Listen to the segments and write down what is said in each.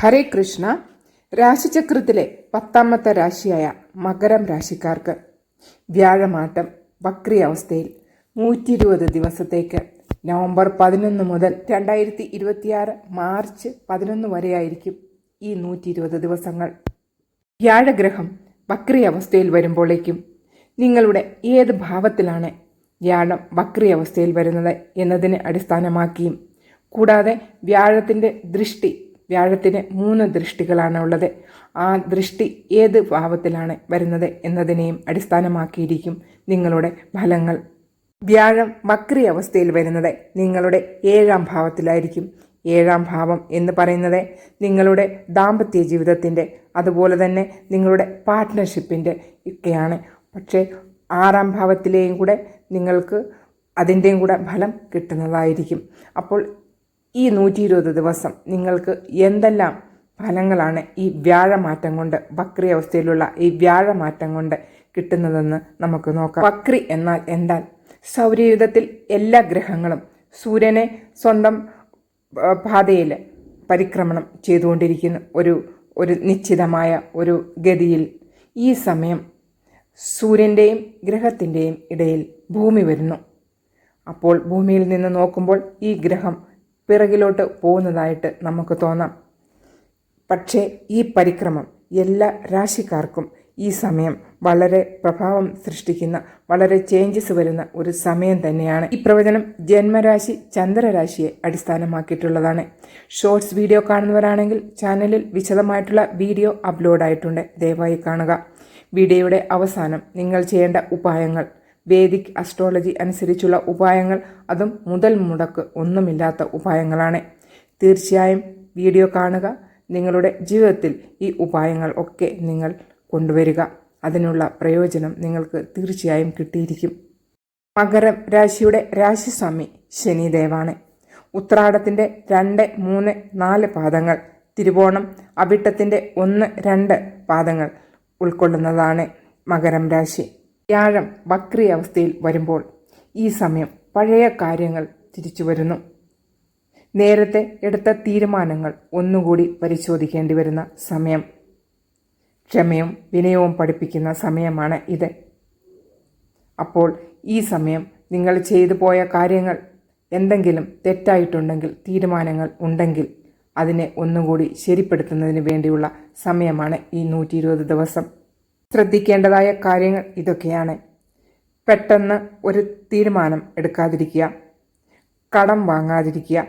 ഹരേ കൃഷ്ണ രാശിചക്രത്തിലെ പത്താമത്തെ രാശിയായ മകരം രാശിക്കാർക്ക് വ്യാഴമാറ്റം വക്രി അവസ്ഥയിൽ നൂറ്റി ഇരുപത് ദിവസത്തേക്ക് നവംബർ പതിനൊന്ന് മുതൽ രണ്ടായിരത്തി ഇരുപത്തിയാറ് മാർച്ച് പതിനൊന്ന് വരെയായിരിക്കും ഈ നൂറ്റി ഇരുപത് ദിവസങ്ങൾ. വ്യാഴഗ്രഹം വക്രി അവസ്ഥയിൽ വരുമ്പോഴേക്കും നിങ്ങളുടെ ഏത് ഭാവത്തിലാണ് വ്യാഴം വക്രി അവസ്ഥയിൽ വരുന്നത് എന്നതിനെ അടിസ്ഥാനമാക്കിയും കൂടാതെ വ്യാഴത്തിന്റെ ദൃഷ്ടി വ്യാഴത്തിന് മൂന്ന് ദൃഷ്ടികളാണ് ഉള്ളത് ആ ദൃഷ്ടി ഏത് ഭാവത്തിലാണ് വരുന്നത് എന്നതിനെയും അടിസ്ഥാനമാക്കിയിരിക്കും നിങ്ങളുടെ ഫലങ്ങൾ. വ്യാഴം വക്രി അവസ്ഥയിൽ വരുന്നത് നിങ്ങളുടെ ഏഴാം ഭാവത്തിലായിരിക്കും. ഏഴാം ഭാവം എന്ന് പറയുന്നത് നിങ്ങളുടെ ദാമ്പത്യ ജീവിതത്തിന്റെ അതുപോലെ തന്നെ നിങ്ങളുടെ പാർട്ട്ണർഷിപ്പിന്റെ ഒക്കെയാണ്. പക്ഷേ ആറാം ഭാവത്തിലെയും കൂടെ നിങ്ങൾക്ക് അതിന്റെയും കൂടെ ഫലം കിട്ടുന്നതായിരിക്കും. അപ്പോൾ ഈ നൂറ്റി ഇരുപത് ദിവസം നിങ്ങൾക്ക് എന്തെല്ലാം ഫലങ്ങളാണ് ഈ വ്യാഴമാറ്റം കൊണ്ട് വക്രി അവസ്ഥയിലുള്ള ഈ വ്യാഴമാറ്റം കൊണ്ട് കിട്ടുന്നതെന്ന് നമുക്ക് നോക്കാം. വക്രി എന്നാൽ എന്താണ്? സൗരയുധത്തിൽ എല്ലാ ഗ്രഹങ്ങളും സൂര്യനെ സ്വന്തം പാതയിൽ പരിക്രമണം ചെയ്തുകൊണ്ടിരിക്കുന്ന. ഒരു ഒരു നിശ്ചിതമായ ഒരു ഗതിയിൽ. ഈ സമയം സൂര്യന്റെയും ഗ്രഹത്തിന്റെയും ഇടയിൽ ഭൂമി വരുന്നു. അപ്പോൾ ഭൂമിയിൽ നിന്ന് നോക്കുമ്പോൾ ഈ ഗ്രഹം പിറകിലോട്ട് പോകുന്നതായിട്ട് നമുക്ക് തോന്നാം. പക്ഷേ ഈ പരിക്രമം എല്ലാ രാശിക്കാർക്കും ഈ സമയം വളരെ പ്രഭാവം സൃഷ്ടിക്കുന്ന വളരെ ചേഞ്ചസ് വരുന്ന ഒരു സമയം തന്നെയാണ്. ഈ പ്രവചനം ജന്മരാശി ചന്ദ്രരാശിയെ അടിസ്ഥാനമാക്കിയിട്ടുള്ളതാണ്. ഷോർട്സ് വീഡിയോ കാണുന്നവരാണെങ്കിൽ ചാനലിൽ വിശദമായിട്ടുള്ള വീഡിയോ അപ്ലോഡ് ആയിട്ടുണ്ട് ദയവായി കാണുക. വീഡിയോയുടെ അവസാനം നിങ്ങൾ ചെയ്യേണ്ട ഉപായങ്ങൾ വേദിക് അസ്ട്രോളജി അനുസരിച്ചുള്ള ഉപായങ്ങൾ. അതും മുതൽ മുടക്ക് ഒന്നുമില്ലാത്ത ഉപായങ്ങളാണ്. തീർച്ചയായും വീഡിയോ കാണുക. നിങ്ങളുടെ ജീവിതത്തിൽ ഈ ഉപായങ്ങൾ ഒക്കെ നിങ്ങൾ കൊണ്ടുവരിക. അതിനുള്ള പ്രയോജനം നിങ്ങൾക്ക് തീർച്ചയായും കിട്ടിയിരിക്കും. മകരം രാശിയുടെ രാശിസ്വാമി ശനിദേവാണ്. ഉത്രാടത്തിന്റെ രണ്ട് മൂന്ന് നാല് പാദങ്ങൾ. തിരുവോണം അവിട്ടത്തിന്റെ ഒന്ന് രണ്ട് പാദങ്ങൾ ഉൾക്കൊള്ളുന്നതാണ് മകരം രാശി. വ്യാഴം വക്രി അവസ്ഥയിൽ വരുമ്പോൾ ഈ സമയം പഴയ കാര്യങ്ങൾ തിരിച്ചു വരുന്നു. നേരത്തെ എടുത്ത തീരുമാനങ്ങൾ ഒന്നുകൂടി പരിശോധിക്കേണ്ടി വരുന്ന സമയം. ക്ഷമയും വിനയവും പഠിപ്പിക്കുന്ന സമയമാണ് ഇത്. അപ്പോൾ ഈ സമയം നിങ്ങൾ ചെയ്തു പോയ കാര്യങ്ങൾ എന്തെങ്കിലും തെറ്റായിട്ടുണ്ടെങ്കിൽ തീരുമാനങ്ങൾ ഉണ്ടെങ്കിൽ അതിനെ ഒന്നുകൂടി ശരിപ്പെടുത്തുന്നതിന് വേണ്ടിയുള്ള സമയമാണ് ഈ നൂറ്റി ദിവസം. ശ്രദ്ധിക്കേണ്ടതായ കാര്യങ്ങൾ ഇതൊക്കെയാണ്. പെട്ടെന്ന് ഒരു തീരുമാനം എടുക്കാതിരിക്കുക. കടം വാങ്ങാതിരിക്കുക.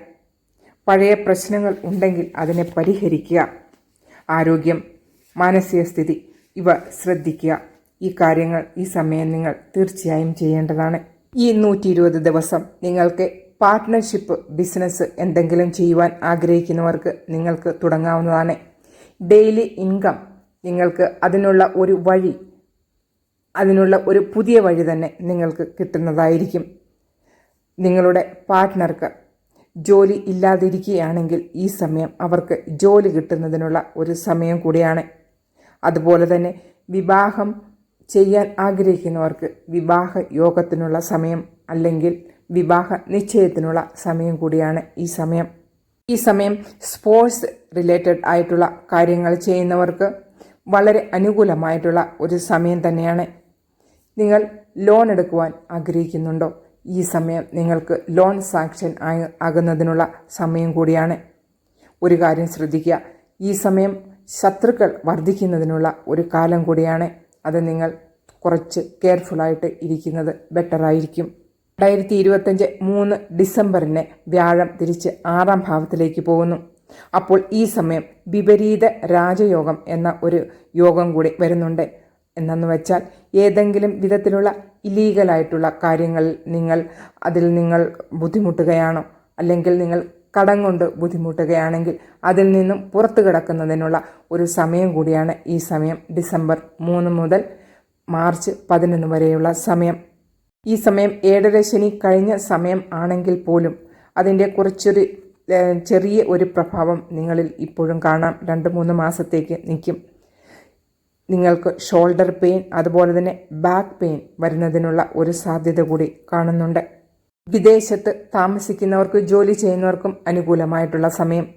പഴയ പ്രശ്നങ്ങൾ ഉണ്ടെങ്കിൽ അതിനെ പരിഹരിക്കുക. ആരോഗ്യം മാനസിക സ്ഥിതി ഇവ ശ്രദ്ധിക്കുക. ഈ കാര്യങ്ങൾ ഈ സമയം നിങ്ങൾ തീർച്ചയായും ചെയ്യേണ്ടതാണ്. ഈ നൂറ്റി ഇരുപത് ദിവസം നിങ്ങൾക്ക് പാർട്ട്ണർഷിപ്പ് ബിസിനസ് എന്തെങ്കിലും ചെയ്യുവാൻ ആഗ്രഹിക്കുന്നവർക്ക് നിങ്ങൾക്ക് തുടങ്ങാവുന്നതാണ്. ഡെയിലി ഇൻകം നിങ്ങൾക്ക് അതിനുള്ള ഒരു വഴി അതിനുള്ള ഒരു പുതിയ വഴി തന്നെ നിങ്ങൾക്ക് കിട്ടുന്നതായിരിക്കും. നിങ്ങളുടെ പാർട്ട്ണർക്ക് ജോലി ഇല്ലാതിരിക്കുകയാണെങ്കിൽ ഈ സമയം അവർക്ക് ജോലി കിട്ടുന്നതിനുള്ള ഒരു സമയം കൂടിയാണ്. അതുപോലെ തന്നെ വിവാഹം ചെയ്യാൻ ആഗ്രഹിക്കുന്നവർക്ക് വിവാഹ യോഗത്തിനുള്ള സമയം അല്ലെങ്കിൽ വിവാഹ നിശ്ചയത്തിനുള്ള സമയം കൂടിയാണ് ഈ സമയം. ഈ സമയം സ്പോർട്സ് റിലേറ്റഡ് ആയിട്ടുള്ള കാര്യങ്ങൾ ചെയ്യുന്നവർക്ക് വളരെ അനുകൂലമായിട്ടുള്ള ഒരു സമയം തന്നെയാണ്. നിങ്ങൾ ലോൺ എടുക്കുവാൻ ആഗ്രഹിക്കുന്നുണ്ടോ? ഈ സമയം നിങ്ങൾക്ക് ലോൺ സാങ്ഷൻ ആകുന്നതിനുള്ള സമയം കൂടിയാണ്. ഒരു കാര്യം ശ്രദ്ധിക്കുക. ഈ സമയം ശത്രുക്കൾ വർദ്ധിക്കുന്നതിനുള്ള ഒരു കാലം കൂടിയാണ്. അത് നിങ്ങൾ കുറച്ച് കെയർഫുള്ളായിട്ട് ഇരിക്കുന്നത് ബെറ്ററായിരിക്കും രണ്ടായിരത്തി ഇരുപത്തഞ്ച് മൂന്ന് ഡിസംബറിന് വ്യാഴം തിരിച്ച് ആറാം ഭാവത്തിലേക്ക് പോകുന്നു. അപ്പോൾ ഈ സമയം വിപരീത രാജയോഗം എന്ന ഒരു യോഗം കൂടി വരുന്നുണ്ട്. എന്നു വെച്ചാൽ ഏതെങ്കിലും വിധത്തിലുള്ള ഇലീഗലായിട്ടുള്ള കാര്യങ്ങൾ നിങ്ങൾ അതിൽ നിങ്ങൾ ബുദ്ധിമുട്ടുകയാണോ? അല്ലെങ്കിൽ നിങ്ങൾ കടം കൊണ്ട് ബുദ്ധിമുട്ടുകയാണെങ്കിൽ അതിൽ നിന്നും പുറത്തു കിടക്കുന്നതിനുള്ള ഒരു സമയം കൂടിയാണ് ഈ സമയം ഡിസംബർ മൂന്ന് മുതൽ മാർച്ച് പതിനൊന്ന് വരെയുള്ള സമയം. ഈ സമയം ഏഴര ശനി കഴിഞ്ഞ സമയം ആണെങ്കിൽ പോലും അതിന്റെ കുറച്ചൊരു ചെറിയ ഒരു പ്രഭാവം നിങ്ങളിൽ ഇപ്പോഴും കാണാം. രണ്ട് മൂന്ന് മാസത്തേക്ക് നിൽക്കും നിങ്ങൾക്ക് ഷോൾഡർ പെയിൻ അതുപോലെ തന്നെ ബാക്ക് പെയിൻ വരുന്നതിനുള്ള ഒരു സാധ്യത കൂടി കാണുന്നുണ്ട്. വിദേശത്ത് താമസിക്കുന്നവർക്ക് ജോലി ചെയ്യുന്നവർക്കും അനുകൂലമായിട്ടുള്ള സമയം.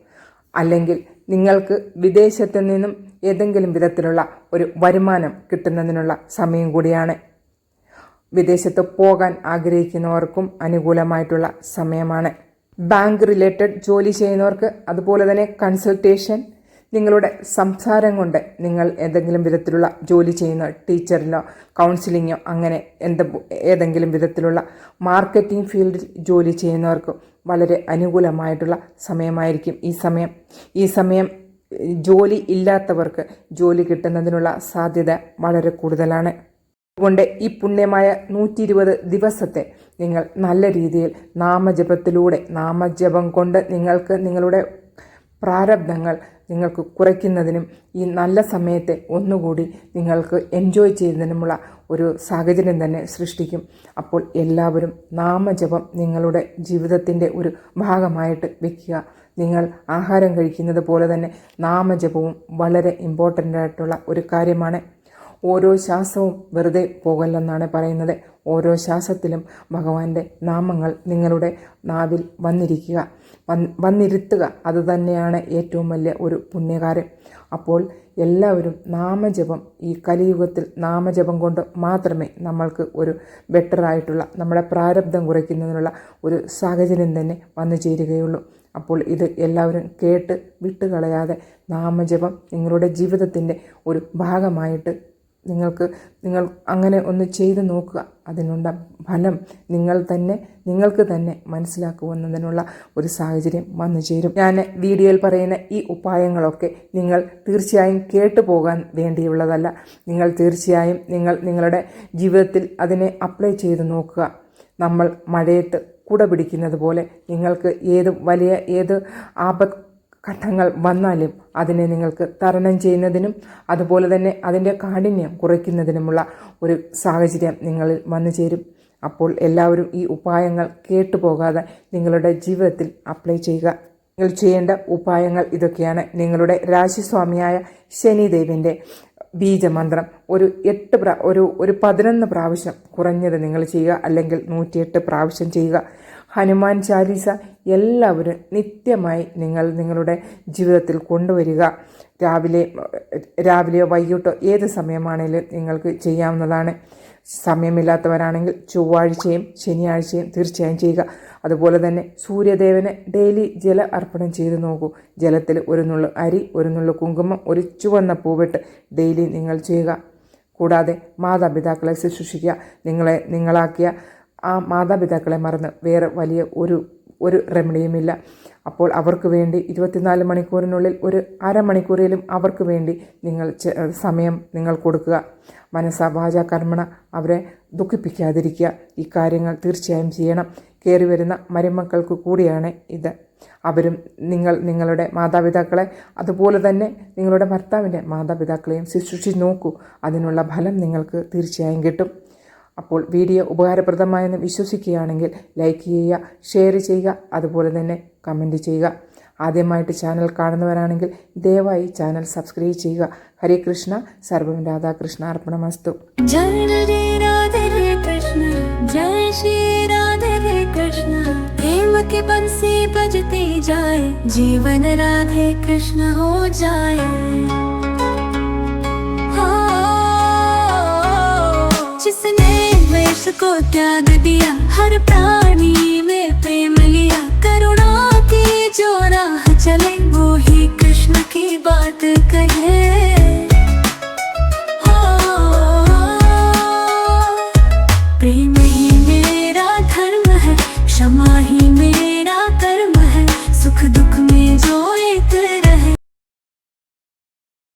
അല്ലെങ്കിൽ നിങ്ങൾക്ക് വിദേശത്ത് നിന്നും ഏതെങ്കിലും വിധത്തിലുള്ള ഒരു വരുമാനം കിട്ടുന്നതിനുള്ള സമയം കൂടിയാണ്. വിദേശത്ത് പോകാൻ ആഗ്രഹിക്കുന്നവർക്കും അനുകൂലമായിട്ടുള്ള സമയമാണ്. ബാങ്ക് റിലേറ്റഡ് ജോലി ചെയ്യുന്നവർക്ക് അതുപോലെ തന്നെ കൺസൾട്ടേഷൻ നിങ്ങളുടെ സംസാരം കൊണ്ട് നിങ്ങൾ ഏതെങ്കിലും വിധത്തിലുള്ള ജോലി ചെയ്യുന്ന ടീച്ചറിനോ കൗൺസിലിങ്ങോ അങ്ങനെ എന്ത് ഏതെങ്കിലും വിധത്തിലുള്ള മാർക്കറ്റിംഗ് ഫീൽഡിൽ ജോലി ചെയ്യുന്നവർക്ക് വളരെ അനുകൂലമായിട്ടുള്ള സമയമായിരിക്കും ഈ സമയം. ഈ സമയം ജോലി ഇല്ലാത്തവർക്ക് ജോലി കിട്ടുന്നതിനുള്ള സാധ്യത വളരെ കൂടുതലാണ്. അതുകൊണ്ട് ഈ പുണ്യമായ നൂറ്റി ദിവസത്തെ നിങ്ങൾ നല്ല രീതിയിൽ നാമജപത്തിലൂടെ നാമജപം കൊണ്ട് നിങ്ങൾക്ക് നിങ്ങളുടെ പ്രാരബ്ധങ്ങൾ നിങ്ങൾക്ക് കുറയ്ക്കുന്നതിനും ഈ നല്ല സമയത്തെ ഒന്നുകൂടി നിങ്ങൾക്ക് എൻജോയ് ചെയ്യുന്നതിനുമുള്ള ഒരു സാഹചര്യം തന്നെ സൃഷ്ടിക്കും. അപ്പോൾ എല്ലാവരും നാമജപം നിങ്ങളുടെ ജീവിതത്തിന്റെ ഒരു ഭാഗമായിട്ട് വെക്കുക. നിങ്ങൾ ആഹാരം കഴിക്കുന്നത് പോലെ തന്നെ നാമജപവും വളരെ ഇമ്പോർട്ടന്റ് ആയിട്ടുള്ള ഒരു കാര്യമാണ്. ഓരോ ശ്വാസവും വെറുതെ പോകല്ലെന്നാണ് പറയുന്നത്. ഓരോ ശ്വാസത്തിലും ഭഗവാന്റെ നാമങ്ങൾ നിങ്ങളുടെ നാവിൽ വന്നിരിക്കുക. വന്നിരുത്തുക. അതുതന്നെയാണ് ഏറ്റവും വലിയ ഒരു പുണ്യകാര്യം. അപ്പോൾ എല്ലാവരും നാമജപം ഈ കലിയുഗത്തിൽ നാമജപം കൊണ്ട് മാത്രമേ നമ്മൾക്ക് ഒരു ബെറ്ററായിട്ടുള്ള നമ്മുടെ പ്രാരബ്ധം കുറയ്ക്കുന്നതിനുള്ള ഒരു സാഹചര്യം തന്നെ വന്നു ചേരുകയുള്ളൂ. അപ്പോൾ ഇത് എല്ലാവരും കേട്ട് വിട്ടുകളയാതെ നാമജപം നിങ്ങളുടെ ജീവിതത്തിന്റെ ഒരു ഭാഗമായിട്ട് നിങ്ങൾക്ക് നിങ്ങൾ അങ്ങനെ ഒന്ന് ചെയ്തു നോക്കുക. അതിനുള്ള ഫലം നിങ്ങൾ തന്നെ നിങ്ങൾക്ക് തന്നെ മനസ്സിലാക്കുമെന്നതിനുള്ള ഒരു സാഹചര്യം വന്നു ചേരും. ഞാൻ വീഡിയോയിൽ പറയുന്ന ഈ ഉപായങ്ങളൊക്കെ നിങ്ങൾ തീർച്ചയായും കേട്ടു പോകാൻ വേണ്ടിയുള്ളതല്ല. നിങ്ങൾ തീർച്ചയായും നിങ്ങൾ നിങ്ങളുടെ ജീവിതത്തിൽ അതിനെ അപ്ലൈ ചെയ്ത് നോക്കുക. നമ്മൾ മഴയത്ത് കുട പിടിക്കുന്നത് പോലെ നിങ്ങൾക്ക് ഏത് വലിയ ഏത് ആപത് ഘട്ടങ്ങൾ വന്നാലും അതിനെ നിങ്ങൾക്ക് തരണം ചെയ്യുന്നതിനും അതുപോലെ തന്നെ അതിന്റെ കാഠിന്യം കുറയ്ക്കുന്നതിനുമുള്ള ഒരു സാഹചര്യം നിങ്ങളിൽ വന്നു ചേരും. അപ്പോൾ എല്ലാവരും ഈ ഉപായങ്ങൾ കേട്ടുപോകാതെ നിങ്ങളുടെ ജീവിതത്തിൽ അപ്ലൈ ചെയ്യുക. നിങ്ങൾ ചെയ്യേണ്ട ഉപായങ്ങൾ ഇതൊക്കെയാണ്. നിങ്ങളുടെ രാശിസ്വാമിയായ ശനിദേവിന്റെ ബീജമന്ത്രം. ഒരു എട്ട് പ്രാ ഒരു ഒരു പതിനൊന്ന് പ്രാവശ്യം കുറഞ്ഞത് നിങ്ങൾ ചെയ്യുക. അല്ലെങ്കിൽ നൂറ്റിയെട്ട് പ്രാവശ്യം ചെയ്യുക. ഹനുമാൻ ചാലീസ എല്ലാവരും നിത്യമായി നിങ്ങൾ നിങ്ങളുടെ ജീവിതത്തിൽ കൊണ്ടുവരിക. രാവിലെ രാവിലെയോ വൈകിട്ടോ ഏത് സമയമാണെങ്കിലും നിങ്ങൾക്ക് ചെയ്യാവുന്നതാണ്. സമയമില്ലാത്തവരാണെങ്കിൽ ചൊവ്വാഴ്ചയും ശനിയാഴ്ചയും തീർച്ചയായും ചെയ്യുക. അതുപോലെ തന്നെ സൂര്യദേവന് ഡെയിലി ജല അർപ്പണം ചെയ്തു നോക്കൂ. ജലത്തിൽ ഒരു നുള്ളു അരി ഒരു നുള്ളു കുങ്കുമം ഒരു ചുവന്ന പൂവിട്ട് ഡെയിലി നിങ്ങൾ ചെയ്യുക. കൂടാതെ മാതാപിതാക്കളെ ശുശ്രൂഷിക്കുക. നിങ്ങളെ നിങ്ങളാക്കിയ ആ മാതാപിതാക്കളെ മറന്ന് വേറെ വലിയ ഒരു ഒരു റെമഡിയുമില്ല അപ്പോൾ അവർക്ക് വേണ്ടി ഇരുപത്തിനാല് മണിക്കൂറിനുള്ളിൽ ഒരു അരമണിക്കൂറിലും അവർക്ക് വേണ്ടി നിങ്ങൾ സമയം നിങ്ങൾ കൊടുക്കുക. മനസ്സ വാച കർമ്മണ അവരെ ദുഃഖിപ്പിക്കാതിരിക്കുക. ഈ കാര്യങ്ങൾ തീർച്ചയായും ചെയ്യണം. കയറി വരുന്ന മരുമക്കൾക്ക് കൂടിയാണ് ഇത്. അവരും നിങ്ങൾ നിങ്ങളുടെ മാതാപിതാക്കളെ അതുപോലെ തന്നെ നിങ്ങളുടെ ഭർത്താവിന്റെ മാതാപിതാക്കളെയും ശുശ്രൂഷിച്ച് നോക്കൂ. അതിനുള്ള ഫലം നിങ്ങൾക്ക് തീർച്ചയായും കിട്ടും. അപ്പോൾ വീഡിയോ ഉപകാരപ്രദമായെന്ന് വിശ്വസിക്കുകയാണെങ്കിൽ ലൈക്ക് ചെയ്യുക ഷെയർ ചെയ്യുക അതുപോലെ തന്നെ കമൻറ്റ് ചെയ്യുക ആദ്യമായിട്ട് ചാനൽ കാണുന്നവരാണെങ്കിൽ ദയവായി ചാനൽ സബ്സ്ക്രൈബ് ചെയ്യുക ഹരേ കൃഷ്ണ സർവം രാധാകൃഷ്ണ അർപ്പണമസ്തു जय श्री राधे कृष्ण प्रेम के बंसी बजते जाए जीवन राधे कृष्ण हो जाए वेश को त्याग दिया, हर प्राणी में प्रेम लिया। करुणा की जो राह चले, वो ही